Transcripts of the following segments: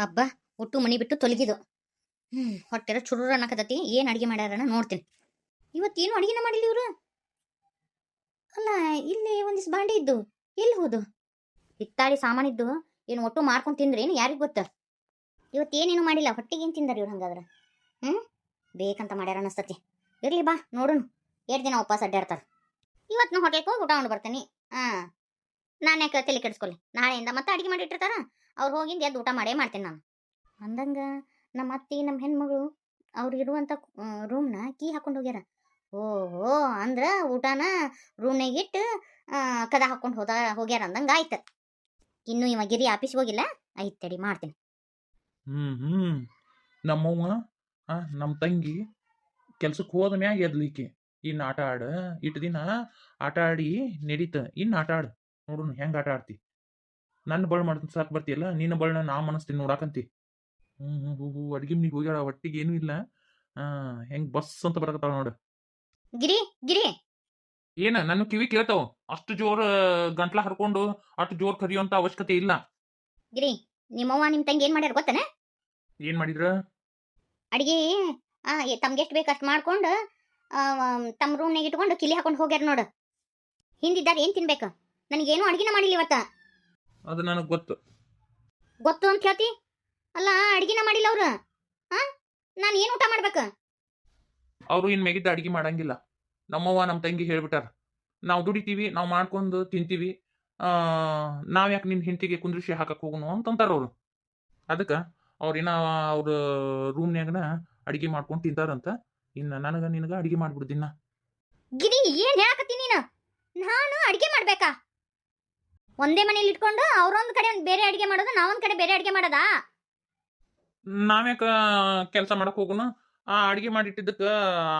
ಹಬ್ಬ ಒಟ್ಟು ಮನಿ ಬಿಟ್ಟು ತೊಲಗಿದು ಹ್ಮ್, ಹೊಟ್ಟೆರ ಚುರುರು ಅನ್ನಕತ್ತತಿ. ಏನ್ ಅಡಿಗೆ ಮಾಡ್ಯಾರನ ನೋಡ್ತೀನಿ. ಇವತ್ತೇನು ಅಡಿಗೆನ ಮಾಡಿಲ್ಲ ಇವರು? ಅಲ್ಲ, ಇಲ್ಲಿ ಒಂದಿಸ್ ಬಾಂಡೆ ಇದ್ದು. ಎಲ್ಲಿ ಹೋದು? ಹಿತ್ತಾಳಿ ಸಾಮಾನಿದ್ದು ಏನು ಒಟ್ಟು ಮಾರ್ಕೊಂಡು ತಿಂದ್ರೆ ಏನು ಯಾರಿಗೆ ಗೊತ್ತ? ಇವತ್ತೇನೇನು ಮಾಡಿಲ್ಲ? ಹೊಟ್ಟಿಗೆ ಏನು ತಿಂದಾರ ಇವ್ರು ಹಂಗಾದ್ರೆ? ಹ್ಮ್? ಬೇಕಂತ ಮಾಡ್ಯಾರ ಅನಸ್ತತಿ. ಇರ್ಲಿ ಬಾ ನೋಡೋಣ ಎರಡು ದಿನ ಉಪವಾಸ ಅಡ್ಡಾಡ್ತಾರ ಇವತ್ತು ನಾ ಹೋಟೆಲ್ಗೆ ಹೋಗಿ ಊಟ ಮಾಡಿ ಬರ್ತೀನಿ. ಹಾ. ನಾನು ಯಾಕೆ ತಲೆ ಕೆಡಿಸ್ಕೊಲ್ಲಿ ನಾಳೆಯಿಂದ ಮತ್ತೆ ಅಡಿಗೆ ಮಾಡಿಟ್ಟಿರ್ತಾರ ಅವ್ರು ಹೋಗಿಂದ ಎದ್ದು ಊಟ ಮಾಡೇ ಮಾಡ್ತೀನಿ ನಾನು. ಅಂದಂಗ ನಮ್ಮ ಅತ್ತಿ, ನಮ್ಮ ಹೆಣ್ಮಗಳು ಅವ್ರು ಇರುವಂಥ ರೂಮ್ನ ಕೀ ಹಾಕೊಂಡು ಹೋಗ್ಯಾರ. ಓಹೋ, ಅಂದ್ರೆ ಊಟನ ರೂಮ್ನಾಗ ಇಟ್ಟು ಕದ ಹಾಕೊಂಡು ಹೋದ, ಹೋಗ್ಯಾರ ಅಂದಂಗೆ ಆಯ್ತು. ಇನ್ನು ಇವ ಗಿರಿ ಆಫೀಸ್ಗೆ ಹೋಗಿಲ್ಲ ಆಯ್ತು ಮಾಡ್ತೀನಿ. ಹ್ಮ್ ಹ್ಮ್. ನಮ್ಮವ್ವ ನಮ್ಮ ತಂಗಿ ಕೆಲ್ಸಕ್ಕೆ ಹೋದ ಮ್ಯಾಗ ಎದ್ಲಿಕ್ಕೆ ಇನ್ನು ಆಟ ಆಡ ಇಟ್ಟು ದಿನ ಆಟ ಆಡಿ ನಡೀತ ಇನ್ನು ಆಟ ಆಡು. ನೋಡುನು ಹೆಂಗ್ ಆಟ ಆಡ್ತಿ? ನನ್ನ ಬಳ ಮಾಡ್ತೀನಿ ಸಾಕು ಬರ್ತಿಯಲ್ಲ ನಿನ್ನ ಬಳ್ಳ ನಾ ಮನಸ್ತೀನಿ ನೋಡಾಕಂತಿ. ಹ್ಞೂ ಹ್ಮ್ ಹೂ ಹ್ಮ್ ಅಡ್ಗೆ ಮನಿಗೆ ಹೋಗ್ಯಾಳ ಒಟ್ಟಿಗೆ ಏನೂ ಇಲ್ಲ. ಆ ಹೆಂಗ್ ಬಸ್ ಅಂತ ಬರಕತ್ತಾಳ ನೋಡು. ಗಿರಿ ಗಿರಿ. ಏನ ನನ್ನ ಕಿವಿ ಕೇಳ್ತಾವ? ಅಷ್ಟು ಜೋರ್ ಗಂಟ್ಲ ಹರ್ಕೊಂಡು ಅಷ್ಟು ಜೋರ್ ಕರಿಯುವಂತ ಅವಶ್ಯಕತೆ ಇಲ್ಲ. ಗಿರಿ ನಿಮ್ಮವ್ವ ನಿಮ್ಮ ತಂಗಿ ಏನು ಮಾಡ್ಯಾರ ಗೊತ್ತನ? ಏನ್ ಮಾಡಿದ್ರ? ಅಡಿಗೆ ಆ ತಮ್ಗೆ ಎಷ್ಟು ಬೇಕು ಅಷ್ಟು ಮಾಡ್ಕೊಂಡು ತಮ್ಮ ರೂಮ್ನಾಗ ಇಟ್ಕೊಂಡು ಕಿಲಿ ಹಾಕೊಂಡು ಹೋಗ್ಯಾರ ನೋಡು. ಹಿಂದಿದ್ದಾರೆ ಏನು ತಿನ್ಬೇಕು? ನನಗೇನು ಅಡಿಗೆನ ಮಾಡಿಲ್ಲ ಇವತ್ತ. ಅದು ನನಗೆ ಗೊತ್ತು. ಗೊತ್ತು ಅಂತ ಹೇಳ್ತಿ? ಅಲ್ಲ ಅಡಿಗೆನ ಮಾಡಿಲ್ಲ ಅವರು. ಹಾ ನಾನು ಏನು ಊಟ ಮಾಡ್ಬೇಕು? ಅವರು ಇನ್ ಮೆಗಿದ್ದ ಅಡಿಗೆ ಮಾಡಂಗಿಲ್ಲ. ನಮ್ಮವ್ವ ನಮ್ಮ ತಂಗಿ ಹೇಳ್ಬಿಟ್ಟಾರ. ನಾವು ದುಡಿತೀವಿ ನಾವು ಮಾಡ್ಕೊಂಡು ತಿಂತೀವಿ. ಆ ನಾವು ಯಾಕೆ ನಿನ್ನ ಹೆಂಡತಿಗೆ ಕುಂದ್ರಿಸಿ ಹಾಕಕ್ಕೆ ಹೋಗುನು ಅಂತಂತಾರ ಅವರು. ಅದಕ್ಕೆ ಅವ್ರೇನ ಅವ್ರ ರೂಮ್ನ್ಯಾಗನ ಅಡಿಗೆ ಮಾಡ್ಕೊಂಡು ತಿಂತಾರಂತ. ಇನ್ನು ನನಗ ನಿನಗ ಅಡಿಗೆ ಮಾಡ್ಬಿಡ್ದಿನ್ನ ಗಿರಿ ಏನು ಹೇಳಕತ್ತೀನಿ ನೀನು? ನಾನು ಅಡಿಗೆ ಮಾಡ್ಬೇಕಾ? ಒಂದೇ ಮನೇಲಿ ಇಟ್ಕೊಂಡು ಅವ್ರೊಂದ್ ಕಡೆ ಒಂದ್ ಬೇರೆ ಅಡಿಗೆ ಮಾಡೋದು ನಾವೊಂದು ಕಡೆ ಬೇರೆ ಅಡಿಗೆ ಮಾಡೋದಾ? ನಾವ್ಯಾಕ ಕೆಲಸ ಮಾಡಕ್ ಹೋಗುನು? ಆ ಅಡಿಗೆ ಮಾಡಿಟ್ಟಿದ್ದಕ್ಕೆ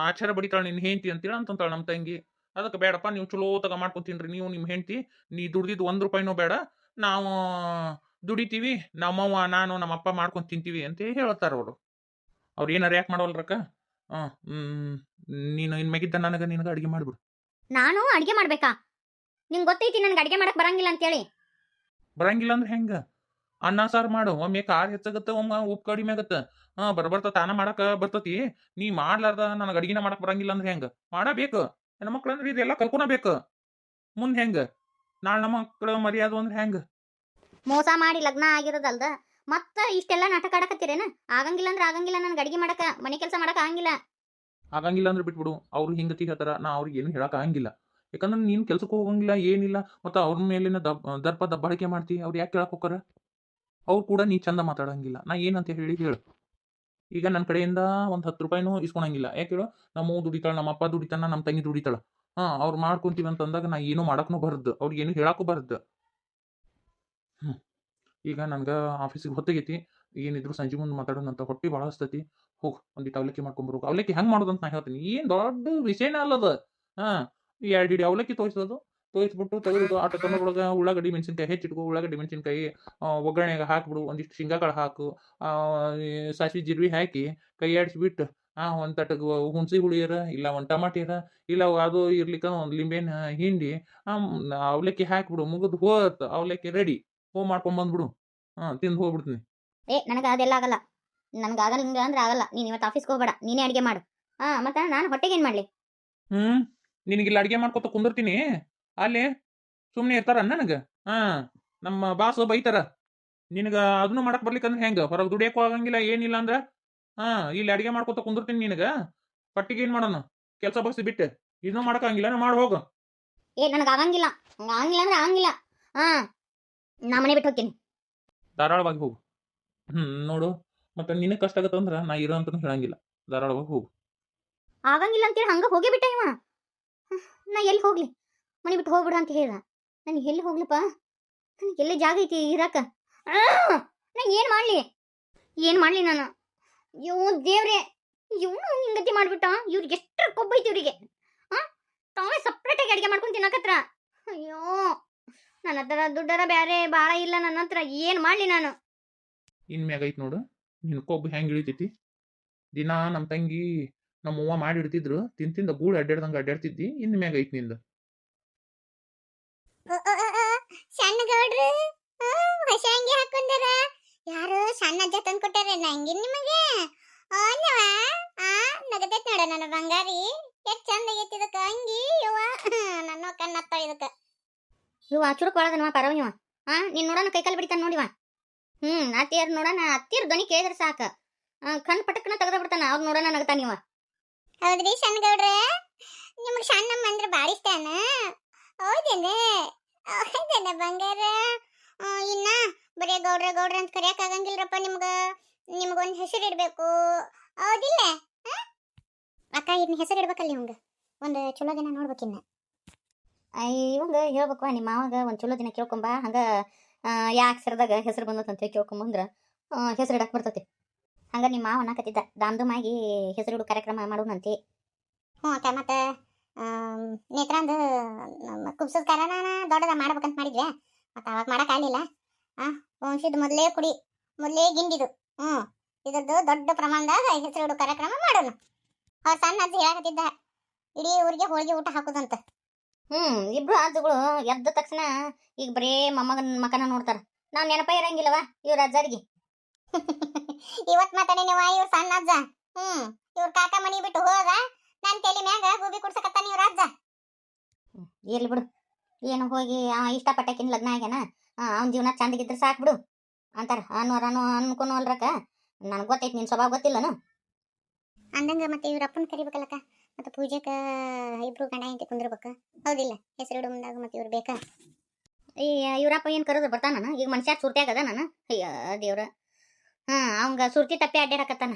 ಆಚಾರ ಬಡಿತಾಳ ನಿನ್ನ ಹೆಂಡತಿ ಅಂತೇಳಿ ಅಂತಂತಾಳ ನಮ್ಮ ತಂಗಿ. ಅದಕ್ಕೆ ಬೇಡಪ್ಪ ನೀವು ಚಲೋ ತಗ ಮಾಡ್ಕೊತೀನ್ರಿ ನೀವು ನಿಮ್ಮ ಹೆಂಡತಿ. ನೀ ದುಡ್ದಿದ್ದು ಒಂದು ರೂಪಾಯಿನೂ ಬೇಡ. ನಾವು ದುಡಿತೀವಿ. ನಮ್ಮವ್ವ ನಾನು ನಮ್ಮ ಅಪ್ಪ ಮಾಡ್ಕೊಂಡ್ ತಿಂತೀವಿ ಅಂತ ಹೇಳ್ತಾರೆ ಅವರು. ಅವ್ರು ಏನಾರು ಯಾಕೆ ಮಾಡೋಲ್ರಕ್ಕ ಹಾಂ ನೀನು ಇನ್ ಮ್ಯಾಗಿದ್ದ ನನಗ ನಿನಗ ಅಡಿಗೆ ಮಾಡ್ಬಿಡು. ನಾನು ಅಡಿಗೆ ಮಾಡ್ಬೇಕಾ? ನಿಂಗ್ ಗೊತ್ತೈತಿ ನನ್ಗೆ ಅಡಿಗೆ ಮಾಡಕ್ ಬರಂಗಿಲ್ಲ ಅಂತೇಳಿ. ಬರಂಗಿಲ್ಲ ಅಂದ್ರೆ ಹೆಂಗ? ಅನ್ನ ಸಾರು ಮಾಡು. ಒಮ್ಮೆ ಖಾರ ಹೆಚ್ಚಾಗತ್ತ ಒಮ್ಮೆ ಉಪ್ಪು ಕಡಿಮೆ ಆಗತ್ತ. ಹಾ ಬರ್ಬರ್ತ ತಾನ ಮಾಡಕ ಬರ್ತತಿ. ನೀ ಮಾಡ್ಲಾರ್ದ ನನಗೆ ಅಡಿಗೆನ ಮಾಡಕ್ ಬರಂಗಿಲ್ಲ ಅಂದ್ರೆ ಹೆಂಗ? ಮಾಡಬೇಕು. ಹೆಣ್ಮಕ್ಳು ಅಂದ್ರೆ ಇದೆಲ್ಲ ಕಲ್ಕೊನಬೇಕು ಮುಂದೆ ಹೆಂಗ? ನಾಳೆ ನಮ್ಮ ಮಕ್ಕಳು ಮರ್ಯಾದ ಅಂದ್ರೆ ಹೆಂಗ? ಮೋಸ ಮಾಡಿ ಲಗ್ನ ಆಗಿರೋದಲ್ದ? ಮತ್ತ ಇಷ್ಟೆಲ್ಲ ನಾಟಕ ಆಡಕತ್ತಿರೇನ? ಆಗಂಗಿಲ್ಲ ಅಂದ್ರೆ ಆಗಂಗಿಲ್ಲ ನನ್ಗೆ ಅಡಿಗೆ ಮಾಡಕ ಮನೆ ಕೆಲಸ ಮಾಡಕ ಆಗಂಗಿಲ್ಲ. ಆಗಂಗಿಲ್ಲ ಅಂದ್ರೆ ಬಿಟ್ಬಿಡು. ಅವ್ರು ಹಿಂಗತಿ ಹೇಳ್ತಾರ. ನಾ ಅವ್ರಿಗೆ ಏನು ಹೇಳಕ್ ಆಗಂಗಿಲ್ಲ. ಯಾಕಂದ್ರೆ ನೀನು ಕೆಲ್ಸಕ್ಕೆ ಹೋಗಂಗಿಲ್ಲ, ಏನಿಲ್ಲ, ಮತ್ತು ಅವ್ರ ಮೇಲಿನ ದಬ್ ದರ್ಪ ದಬ್ಬಾಳಿಕೆ ಮಾಡ್ತಿ, ಅವ್ರು ಯಾಕೆ ಕೇಳಕ್ಕೆ ಹೋಗಾರ ಅವ್ರು ಕೂಡ ನೀ ಚಂದ ಮಾತಾಡಂಗಿಲ್ಲ. ನಾ ಏನಂತ ಹೇಳಿ ಹೇಳು. ಈಗ ನನ್ನ ಕಡೆಯಿಂದ ಒಂದು ಹತ್ತು ರೂಪಾಯಿನೂ ಇಸ್ಕೊಳಂಗಿಲ್ಲ ಯಾಕೆ ಹೇಳು? ನಮ್ಮ ದುಡಿತಾಳೆ, ನಮ್ಮ ಅಪ್ಪ ದುಡಿತಾನ, ನಮ್ಮ ತಂಗಿ ದುಡಿತಾಳ. ಹಾಂ, ಅವ್ರು ಮಾಡ್ಕೊಂತೀವಿ ಅಂತಂದಾಗ ನಾ ಏನೂ ಮಾಡಕ್ನು ಬರದ್ದು ಅವ್ರಿಗೆ ಏನು ಹೇಳಕ್ಕೂ ಬರದ್ದು ಈಗ ನನಗೆ ಆಫೀಸಿಗೆ ಹೊತ್ತಿಗೈತಿ. ಏನಿದ್ರು ಸಂಜೆ ಮುಂದೆ ಮಾತಾಡೋಣಂತ ಹೊಟ್ಟಿ ಭಾಳ ಹಸ್ತೈತಿ. ಹೋಗ್ ಒಂದಿಟ್ಟು ಅವಲಕ್ಕಿ ಮಾಡ್ಕೊಂಬರ್ಬೇಕು ಅವಲಕ್ಕಿ ಹೆಂಗೆ ಮಾಡೋದು ಅಂತ ನಾ ಹೇಳ್ತೀನಿ. ಏನು ದೊಡ್ಡ ವಿಷಯನೇ ಅಲ್ಲದ. ಹಾ. ಎರಡು ಇಡಿ ಅವಲಕ್ಕಿ ತೋರಿಸೋದು ತೋರಿಸ್ಬಿಟ್ಟು ತೆಗೆದು ಆ ತೊಗೊಂಡೊಳಗೆ ಉಳ್ಳಾಗಡ್ಡಿ ಮೆಣಸಿನ್ಕಾಯಿ ಹೆಚ್ಚಿಟ್ಕೊ ಉಳ್ಳಾಗಡ್ಡಿ ಮೆಣಸಿನ್ಕಾಯಿ ಒಗ್ಗರಣೆಗೆ ಹಾಕ್ಬಿಡು. ಒಂದಿಷ್ಟು ಶೇಂಗಾಕಾಳು ಹಾಕು. ಈ ಸಾಸಿವೆ ಜೀರಿಗೆ ಹಾಕಿ ಕೈ ಆಡಿಸ್ಬಿಟ್ಟು ಆ ಒಂದು ತಟಗ ಹುಣಸಿ ಹುಳಿಯರ ಇಲ್ಲ ಒಂದು ಟಮಾಟಿಯರ ಇಲ್ಲ ಅದು ಇರ್ಲಿಕ್ಕ ಒಂದು ಲಿಂಬೆನ ಹಿಂಡಿ ಅವಲಕ್ಕಿ ಹಾಕ್ಬಿಡು. ಮುಗಿದು ಹೋತ್ ಅವಲಕ್ಕಿ ರೆಡಿ. ಹೋ ಮಾಡ್ಕೊಂಡ್ ಬಂದ್ಬಿಡು. ಹಾಂ ತಿಂದು ಹೋಗ್ಬಿಡ್ತೀನಿ. ಏ ನನಗೆ ಅದೆಲ್ಲ ಆಗಲ್ಲ. ನನಗೆ ಆಗಲ್ಲ ಅಂದ್ರೆ ಆಗಲ್ಲ. ನೀನು ಇವತ್ತು ಆಫೀಸ್ಗೆ ಹೋಗ್ಬೇಡ. ನೀನೇ ಅಡಿಗೆ ಮಾಡು. ಹಾಂ ಮತ್ತೆ ನಾನು ಹೊಟ್ಟೆಗೆ ಏನು ಮಾಡಲಿ? ಹ್ಮ್? ನಿನಗಿಲ್ಲ ಅಡುಗೆ ಮಾಡ್ಕೊತ ಕುಂದಿರ್ತೀನಿ. ಅಲ್ಲಿ ಸುಮ್ಮನೆ ಇರ್ತಾರ ನನಗೆ. ಹಾ ನಮ್ಮ ಬಾಸ್ ಬೈತಾರ. ನಿನಗ ಅದನ್ನು ಮಾಡಕ್ ಬರ್ಲಿಕ್ಕಂದ್ರೆ ಹೆಂಗೆ? ಹೊರಗೆ ದುಡಿಯಕ್ಕೂ ಆಗಂಗಿಲ್ಲ ಏನಿಲ್ಲ ಅಂದ್ರೆ? ಹಾ ಇಲ್ಲಿ ಅಡುಗೆ ಮಾಡ್ಕೊತ ಕುಂದಿರ್ತೀನಿ ನಿನಗ. ಪಟ್ಟಿಗೆ ಏನು ಮಾಡೋಣ ಕೆಲಸ ಬಗ್ಸಿ ಬಿಟ್ಟು. ಇದನ್ನು ಮಾಡಕ್ ಆಗಂಗಿಲ್ಲ ನಾ ಮಾಡಿ ಹೋಗ. ಏ ನನಗೆ ಆಗಂಗಿಲ್ಲ. ಆಗಂಗಿಲ್ಲ ಅಂದ್ರೆ ಆಗಂಗಿಲ್ಲ. ಹಾ ನಾ ಮನೆ ಬಿಟ್ಟು ಹೋಗ್ತೀನಿ. ಧಾರಾಳವಾಗಿ ಹೋಗು. ಹ್ಞೂ ನೋಡು. ಮತ್ತೆ ನಿನಗೆ ಕಷ್ಟ ಆಗತ್ತಂದ್ರೆ ನಾ ಇರೋ ಅಂತ ಹೇಳಂಗಿಲ್ಲ. ಧಾರಾಳವಾಗಿ ಹೋಗು. ಆಗಂಗಿಲ್ಲ ಅಂತೇಳಿ ಹಂಗೆ ಹೋಗಿ ಬಿಟ್ಟ ಇವ. ನಾ ಎಲ್ಲಿ ಹೋಗ್ಲಿ? ಮನೆ ಬಿಟ್ಟು ಹೋಗ್ಬಿಡು ಅಂತ ಹೇಳ ನನಗೆ ಎಲ್ಲಿ ಹೋಗ್ಲಪ್ಪ? ನನಗೆ ಎಲ್ಲಿ ಜಾಗ ಐತಿ ಇರಾಕ? ನಾ ಏನು ಮಾಡ್ಲಿ? ಏನು ಮಾಡ್ಲಿ ನಾನು? ಅಯ್ಯೋ ದೇವ್ರೆ, ಇವನು ಹಿಂಗತಿ ಮಾಡ್ಬಿಟ್ಟ. ಇವ್ರಿಗೆ ಎಷ್ಟು ಕೊಬ್ಬೈತಿ ಇವರಿಗೆ? ಹಾಂ ತಾವೇ ಸಪ್ರೇಟಾಗಿ ಅಡಿಗೆ ಮಾಡ್ಕೊಂಡು ತಿನ್ನಕತ್ರ? ಅಯ್ಯೋ ನನ್ನ ಹತ್ರ ದುಡ್ಡರ ಬೇರೆ ಬಾಳ ಇಲ್ಲ ನನ್ನ ಹತ್ರ. ಏನು ಮಾಡ್ಲಿ ನಾನು? ಇನ್ ಮ್ಯಾಗ ನೋಡು, ನಿನ್ ಕೊಬ್ಬು ಹೆಂಗ್ ಇಳಿತೈತಿ? ದಿನ ನಮ್ಮ ತಂಗಿ ನಮ್ಮ ಅವ್ವ ಮಾಡಿ ಇಡ್ತಿದ್ರು ತಿಂದ್ ತಿಂದ ಗೂಳು ಅಡ್ಡಾಡ್ದಂಗ ಅಡ್ಡಾಡ್ತಿದ್ದಿ ಇನ್ ಮ್ಯಾಗ ಐತ್ನಿಂದ. ಸಣ್ಣ ಗೌಡ್ರು ಹೊಸ ಅಂಗಿ ಹಾಕೊಂಡಾರ. ಯಾರು ಸಣ್ಣ ಅಜ್ಜ ತಂದು ಕೊಟ್ಟಾರೆ ನಂಗೆ ನಿಮಗೆ? ಅಲ್ಲವ ಆ ನಗದೈತ್ ನೋಡ ನನ್ನ ಬಂಗಾರಿ. ಎಷ್ಟ್ ಚಂದ ಆಗೈತಿ ಇದಕ್ಕ ಅಂಗಿ ಯವ್ವ. ನನ್ನ ಕಣ್ಣತ್ತ ಇದಕ್ಕೆ. ಇವ ಚುರುಕ್ ಒಳಗನವ ಪರವ ಇವ. ಹಾ ನೀನ್ ನೋಡೋಣ ಕೈಕಾಲು ಬಿಡ್ತಾನೆ ನೋಡಿವ ಹ್ಮ್ ಅತ್ತಿಯರ್ ನೋಡೋಣ ಅತ್ತಿಯರು ಧ್ವನಿ ಕೇಳಿದ್ರೆ ಸಾಕ. ಆ, ಕಣ್ ಪಟಕ್ನ ತೆಗೆದ ಬಿಡ್ತಾನ ಅವ್ರು ನೋಡೋಣ ನಗತಾನ ಇವ. ಹೌದ್ರಿ ಸಣ್ಣ ಗೌಡ್ರೆ ನಿಮಗೆ ಶಣ್ಣಮ್ಮ ಅಂದ್ರೆ ಭಾಳ ಇಷ್ಟನ? ಹೌದೇನೆ ಹೌದೇನೆ ಬಂಗಾರ? ಇನ್ನ ಬರೀ ಗೌಡ್ರ ಗೌಡ್ರ ಅಂತ ಕರೆಯಕ್ ಆಗಂಗಿಲ್ರಪ್ಪ ನಿಮ್ಗ. ನಿಮ್ಗೊಂದು ಹೆಸರು ಇಡಬೇಕು. ಹೌದಿಲ್ಲ? ಅಕ್ಕ ಇದನ್ನ ಹೆಸರು ಇಡ್ಬೇಕಲ್ಲ ನಿಮ್ಗ ಒಂದು ಚಲೋ ದಿನ ನೋಡ್ಬೇಕಿನ್ನ ಇವಂಗ ಹೇಳ್ಬೇಕು ನಿಮ್ಮ ಮಾವಾಗ ಒಂದು ಚಲೋ ದಿನ ಕೇಳ್ಕೊಂಬ. ಹಂಗ ಯಾ ಅಕ್ಷರದಾಗ ಹೆಸರು ಬಂದದಂತ ಕೇಳ್ಕೊಂಬಂದ್ರ ಹೆಸರು ಇಡಕ್ ಬರ್ತತಿ. ಹಂಗ ನಿಮ್ಮ ಮಾವ ಅನ್ನಕತ್ತಿದ್ದ. ದಾಮ್ದುಮಾಗಿ ಹೆಸರು ಇಡು ಕಾರ್ಯಕ್ರಮ ಮಾಡೋಣಂತಿ ಹ್ಞೂ ಅಕ್ಕ ಮತ್ತೆ ನೇತ್ರಂದು ಕುಬ್ಸದ ಕಾರಣ ದೊಡ್ಡದ ಮಾಡ್ಬೇಕಂತ ಮಾಡಿದ್ವಿ. ಮತ್ತೆ ಅವಾಗ ಮಾಡೋಕ್ಕಾಗಲಿಲ್ಲ ಆಗ್ಲಿಲ್ಲ. ಆ ವಂಶದ ಮೊದಲೇ ಕುಡಿ ಮೊದಲೇ ಗಿಂಡಿದು. ಹ್ಞೂ ಇದ್ರದ್ದು ದೊಡ್ಡ ಪ್ರಮಾಣದಾಗ ಹೆಸರುಡು ಕಾರ್ಯಕ್ರಮ ಮಾಡೋಣ ಅವ್ರ ಸಣ್ಣ ಅಜ್ಜಿ ಹೇಳಕತ್ತಿದ್ದ ಇಡೀ ಊರಿಗೆ ಹೋಳಿಗೆ ಊಟ ಹಾಕೋದಂತ. ಹ್ಞೂ ಇಬ್ರು ಅಜ್ಜಗಳು ಎದ್ದ ತಕ್ಷಣ ಈಗ ಬರೇ ಮೊಮ್ಮಗನ ಮಕನ ನೋಡ್ತಾರೆ. ನಾವು ನೆನಪ ಇರಂಗಿಲ್ಲವ ಇವ್ರ ಅಜ್ಜಾರಿಗೆ. ಇವತ್ ಮಾತಾಡಿ ನೀವು ಇವ್ರ ಸಣ್ಣ ಅಜ್ಜ. ಹ್ಮ್ ಇವ್ರ ಕಾಕ ಮನಿ ಬಿಟ್ಟು ಹೋದ ನನ್ ತಲೆ ಮ್ಯಾಗ ಗೂಬಿ ಕುಡ್ಸಕತ್ತಾನ ಇವ್ರ ಅಜ್ಜ. ಇರ್ಲಿ ಬಿಡು. ಏನು ಹೋಗಿ ಇಷ್ಟಪಟ್ಟಕಿನ ಲಗ್ನ ಆಗ್ಯಾನ ಅವ್ನ ಜೀವನ ಚಂದಗಿದ್ರೆ ಸಾಕು ಬಿಡು. ಅಂತಾರ ಅನ್ನೋರ ಅನ್ನೋ ಅನ್ಕೊನು ಅಲ್ರಕ್ಕ. ನನಗೆ ಗೊತ್ತೈತಿ ನಿನ್ ಸ್ವಭಾವ ಗೊತ್ತಿಲ್ಲನು? ಅಂದಂಗ ಮತ್ತೆ ಇವ್ರ ಅಪ್ಪನ ಕರಿಬೇಕಲ್ಲಕ್ಕ? ಮತ್ತೆ ಪೂಜೆಕ ಇಬ್ರು ಗಂಡ ಹೆಂಡತಿ ಕುಂದಿರ್ಬೇಕು? ಹೌದಿಲ್ಲ ಹೆಸರು ಇಡು ಮುಂದಾಗ ಮತ್ತೆ ಇವ್ರು ಬೇಕಾ? ಈ ಇವ್ರಪ್ಪ ಏನು ಕರೆದ್ರು ಬರ್ತಾನ ಈಗ ಮನುಷ್ಯ ಸುರ್ತಿ ಆಗದ ನಾನು ಅಯ್ಯ ದೇವ್ರ. ಹಾ, ಅವಂಗ ಸುರ್ತಿ ತಪ್ಪಿ ಅಡ್ಡಾಡಕತ್ತಾನ.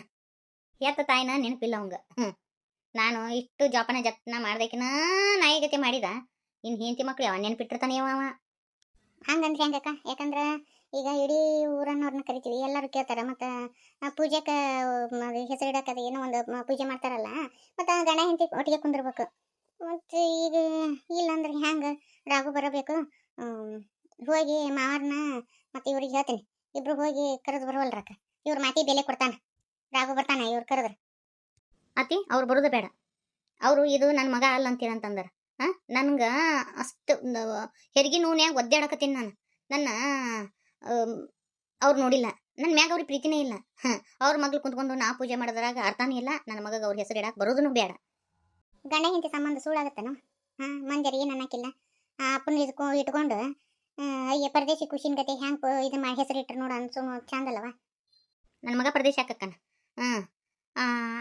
ಎತ್ತ ತಾಯಿನ ನೆನಪಿಲ್ಲ ಅವಂಗ. ಹ್ಮ್. ನಾನು ಇಷ್ಟು ಜೋಪಾನ ಜತ್ನ ಮಾಡ್ದಕಿನ ನಾಯಿಗತಿ ಮಾಡಿದ. ಇನ್ ಹೆಂಡತಿ ಮಕ್ಳು ಯಾವ ನೆನ್ಪಿಟ್ಟಿರ್ತಾನೆ ಅವ. ಹಂಗಂದ್ರೆ ಹೆಂಗಕ್ಕ? ಯಾಕಂದ್ರ ಈಗ ಇಡೀ ಊರನ್ನವ್ರನ್ನ ಕರಿತೀವಿ. ಎಲ್ಲರೂ ಕೇಳ್ತಾರ ಮತ್ತ ಹೆಸರು ಇಡಕದ ಏನೋ ಒಂದು ಪೂಜೆ ಮಾಡ್ತಾರಲ್ಲ, ಮತ್ತ ಗಣ ಹೆಂಡತಿ ಒಟ್ಟಿಗೆ ಕುಂದಿರ್ಬೇಕು. ಮತ್ತೆ ಈಗ ಇಲ್ಲ ಅಂದ್ರೆ ಹೆಂಗ ರಾಘು ಬರಬೇಕು? ಹೋಗಿ ಮಾವರ್ನ ಮತ್ತೆ ಇವ್ರಿಗೆ ಹೇಳ್ತೀನಿ. ಇಬ್ರು ಹೋಗಿ ಕರೆದು ಬರುವಲ್ರಕ್ಕ ಇವ್ರ ಮಾತಿ ಬೆಲೆ ಕೊಡ್ತಾನ. ರಾಘು ಬರ್ತಾನ ಇವ್ರು ಕರೆದ್ರ. ಅತಿ, ಅವ್ರು ಬರೋದು ಬೇಡ. ಅವರು, ಇದು ನನ್ನ ಮಗ ಅಲ್ಲ ಅಂತೀರಂತಂದಾರ ಹಾ ನನ್ಗೆ ಅಷ್ಟು ಹೆರಿಗೆ ನೋನ್ಯಾಗ ಒದ್ದಾಡಕತ್ತೀನಿ ನಾನು. ನನ್ನ ಅವ್ರು ನೋಡಿಲ್ಲ. ನನ್ನ ಮ್ಯಾಗ ಅವ್ರಿಗೆ ಪ್ರೀತಿನೇ ಇಲ್ಲ. ಹಾಂ, ಅವ್ರ ಮಗ್ಳು ಕುಂತ್ಕೊಂಡು ನಾ ಪೂಜೆ ಮಾಡೋದ್ರಾಗ ಅರ್ಥನೇ ಇಲ್ಲ. ನನ್ನ ಮಗಗ ಅವ್ರ ಹೆಸರು ಇಡಕ್ಕೆ ಬರೋದೂ ಬೇಡ. ಗಂಡ ಹಿಂದೆ ಸಂಬಂಧ ಸುಳ್ಳಾಗತ್ತೇನೋ? ಹಾ ಮಂಜರಿ ಏನು ಅನ್ನಕ್ಕಿಲ್ಲ ಆ ಅಪ್ಪನ ಇದ್ಕೊ, ಇಟ್ಕೊಂಡು ಅಯ್ಯ ಪರದೇಶಿ ಖುಷಿನ ಗತೆ ಹ್ಯಾಂಗ ಇದು ಮಾಡಿ ಹೆಸರು ಇಟ್ರು ನೋಡು ಅನ್ಸು ಚಂದ ಅಲ್ಲವ ನನ್ನ ಮಗ ಪರದೇಶ ಹಾಕಕ್ಕನ. ಹಾಂ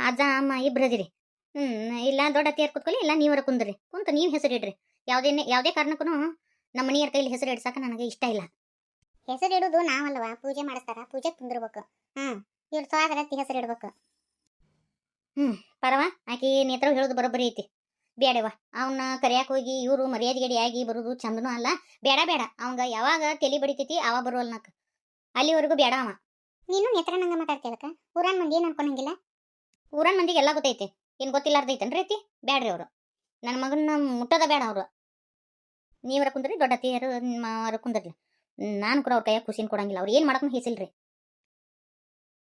ಅಜ್ಜ ಅಮ್ಮ ಇಬ್ರು ಅದಿರಿ. ಹ್ಞೂ ಇಲ್ಲ ದೊಡ್ಡ ಅತ್ತಿಯರ್ ಕುತ್ಕೊಳ್ಳಿ ಇಲ್ಲ ನೀವರ ಕುಂದ್ರಿ. ಕುಂತು ನೀವು ಹೆಸರು ಇಡ್ರಿ. ಯಾವುದೇ ಯಾವುದೇ ಕಾರಣಕ್ಕೂ ನಮ್ಮ ಮನೆಯವ್ರ ಕೈಲಿ ಹೆಸರು ಇಡ್ಸಕ್ಕೆ ನನಗೆ ಇಷ್ಟ ಇಲ್ಲ. ಹೆಸರು ಇಡೋದು ನಾವಲ್ವಾ? ಪೂಜೆ ಮಾಡಿಸ್ತಾರ ಪೂಜೆ ಕುಂದಿರ್ಬೇಕು. ಹ್ಮ್ ಇವ್ರ ಸ್ವಾಗರತ್ತಿ ಹೆಸರು ಇಡ್ಬೇಕು. ಪರವಾ ಆಕಿ ನೇತ್ರ ಹೇಳೋದು ಬರೋಬ್ಬರಿ ಐತಿ. ಬೇಡವ ಅವನ್ನ ಕರಿಯಾಕ ಹೋಗಿ ಇವರು ಮರ್ಯಾದೆ ಗಡಿ ಆಗಿ ಬರೋದು ಚಂದನೂ ಅಲ್ಲ. ಬೇಡ ಬೇಡ. ಅವಂಗ ಯಾವಾಗ ತಲೆ ಬಡಿತೈತಿ ಅವ ಬರುವಲ್ನಕ್ ಅಲ್ಲಿವರೆಗೂ ಬೇಡ ಅವ. ನೀನು ನೇತ್ರನಂಗ ಮಾತಾಡ್ತೀಯಲ್ಲಕ್ಕ ಊರನ್ ಮಂದಿ ಏನು ಅನ್ಕೊಂಡಂಗಿಲ್ಲ ಊರನ್ ಮಂದಿಗೆ ಎಲ್ಲ ಗೊತ್ತೈತೆ. ಏನು ಗೊತ್ತಿಲ್ಲಾರ್ದೈತೇನ್ರಿ ಐತಿ ಬೇಡ್ರಿ ಅವರು. ನನ್ನ ಮಗನ ಮುಟ್ಟದ ಬೇಡ ಅವರು. ನೀವರ ಕುಂದ್ರಿ ದೊಡ್ಡ ತೀಯರು ಕುಂದ್ರಿ ನಾನು ಕೂಡ ಅವ್ರ ಕೈಯಾಗ ಖುಷಿನ ಕೊಡಂಗಿಲ್ಲ. ಅವ್ರು ಏನು ಮಾಡಕ್ಕೂ ಹೆಸಿಲ್ರಿ.